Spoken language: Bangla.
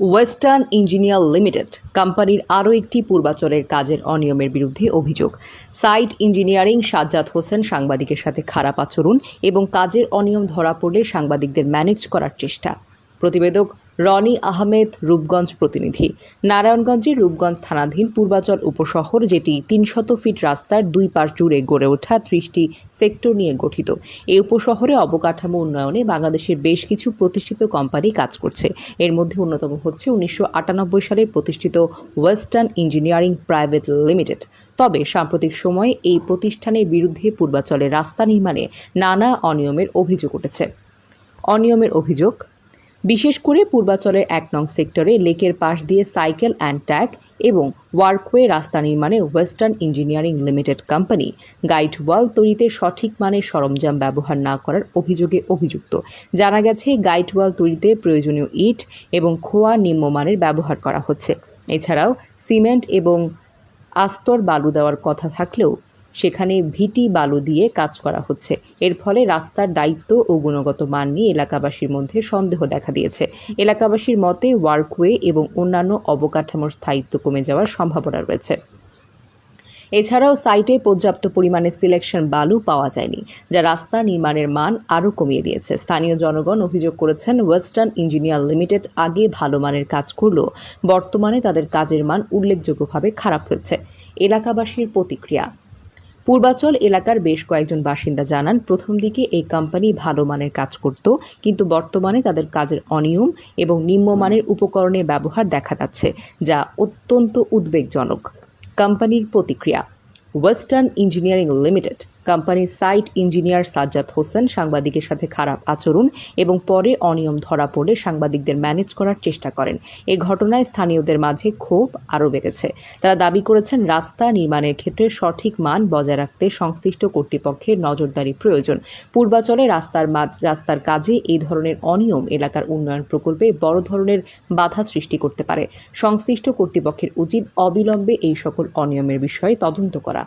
ওয়েস্টার্ন ইঞ্জিনিয়ার লিমিটেড কোম্পানির আরও একটি পূর্বাচলের কাজের অনিয়মের বিরুদ্ধে অভিযোগ। সাইট ইঞ্জিনিয়ারিং সাজ্জাদ হোসেন সাংবাদিকের সাথে খারাপ আচরণ এবং কাজের অনিয়ম ধরা পড়লে সাংবাদিকদের ম্যানেজ করার চেষ্টা। প্রতিবেদক রনি আহমেদ, রূপগঞ্জ প্রতিনিধি। নারায়ণগঞ্জের রূপগঞ্জ থানাধীন পূর্বাচল উপশহর, যেটি তিনশত ফিট রাস্তার দুই পাশ জুড়ে গড়ে ওঠা ত্রিশটি সেক্টর নিয়ে গঠিত। এই উপশহরে অবকাঠামো উন্নয়নে বাংলাদেশের বেশ কিছু প্রতিষ্ঠিত কোম্পানি কাজ করছে। এর মধ্যে অন্যতম হচ্ছে উনিশশো আটানব্বই সালে প্রতিষ্ঠিত ওয়েস্টার্ন ইঞ্জিনিয়ারিং প্রাইভেট লিমিটেড। তবে সাম্প্রতিক সময়ে এই প্রতিষ্ঠানের বিরুদ্ধে পূর্বাচলে রাস্তা নির্মাণে নানা অনিয়মের অভিযোগ উঠেছে। অনিয়মের অভিযোগ বিশেষ করে পূর্বাচলের এক নং সেক্টরে লেকের পাশ দিয়ে সাইকেল অ্যান্ড ট্যাগ এবং ওয়ার্কওয়ে রাস্তা নির্মাণে Western Engineering Limited company guide wall তৈরিতে সঠিক মানের সরঞ্জাম ব্যবহার না করার অভিযোগে অভিযুক্ত। জানা গেছে, গাইড ওয়াল তৈরিতে প্রয়োজনীয় ইট এবং খোয়া নিম্নমানের ব্যবহার করা হচ্ছে। এছাড়াও সিমেন্ট এবং আস্তর বালু দেওয়ার কথা থাকলেও সেখানে ভিটি বালু দিয়ে কাজ করা হচ্ছে। এর ফলে রাস্তার দায়িত্ব ও গুণগত মান নিয়ে এলাকাবাসীর মধ্যে সন্দেহ দেখা দিয়েছে। এলাকাবাসীর মতে ওয়ার্কওয়ে এবং অন্যান্য অবকাঠামোর স্থায়িত্ব কমে যাওয়ার সম্ভাবনা রয়েছে। এছাড়াও সাইটে পর্যাপ্ত পরিমাণে সিলেকশন বালু পাওয়া যায়নি, যা রাস্তা নির্মাণের মান আরও কমিয়ে দিয়েছে। স্থানীয় জনগণ অভিযোগ করেছেন, ওয়েস্টার্ন ইঞ্জিনিয়ার লিমিটেড আগে ভালো মানের কাজ করলেও বর্তমানে তাদের কাজের মান উল্লেখযোগ্যভাবে খারাপ হয়েছে। এলাকাবাসীর প্রতিক্রিয়া পূর্বাচল এলাকার বেশ কয়েকজন বাসিন্দা জানান, প্রথম দিকে এই কোম্পানি ভালো মানের কাজ করত, কিন্তু বর্তমানে তাদের কাজের অনিয়ম এবং নিম্নমানের উপকরণের ব্যবহার দেখা যাচ্ছে, যা অত্যন্ত উদ্বেগজনক। কোম্পানির প্রতিক্রিয়া, ওয়েস্টার্ন ইঞ্জিনিয়ারিং লিমিটেড। কোম্পানির সাইট ইঞ্জিনিয়ার সাজ্জাদ হোসেন সাংবাদিকের সাথে খারাপ আচরণ এবং পরে অনিয়ম ধরা পড়লে সাংবাদিকদের ম্যানেজ করার চেষ্টা করেন। এ ঘটনায় স্থানীয়দের মাঝে ক্ষোভ আরও বেড়েছে। তারা দাবি করেছেন, রাস্তা নির্মাণের ক্ষেত্রে সঠিক মান বজায় রাখতে সংশ্লিষ্ট কর্তৃপক্ষের নজরদারি প্রয়োজন। পূর্বাচলে রাস্তার রাস্তার কাজে এই ধরনের অনিয়ম এলাকার উন্নয়ন প্রকল্পে বড় ধরনের বাধা সৃষ্টি করতে পারে। সংশ্লিষ্ট কর্তৃপক্ষের উচিত অবিলম্বে এই সকল অনিয়মের বিষয়ে তদন্ত করা।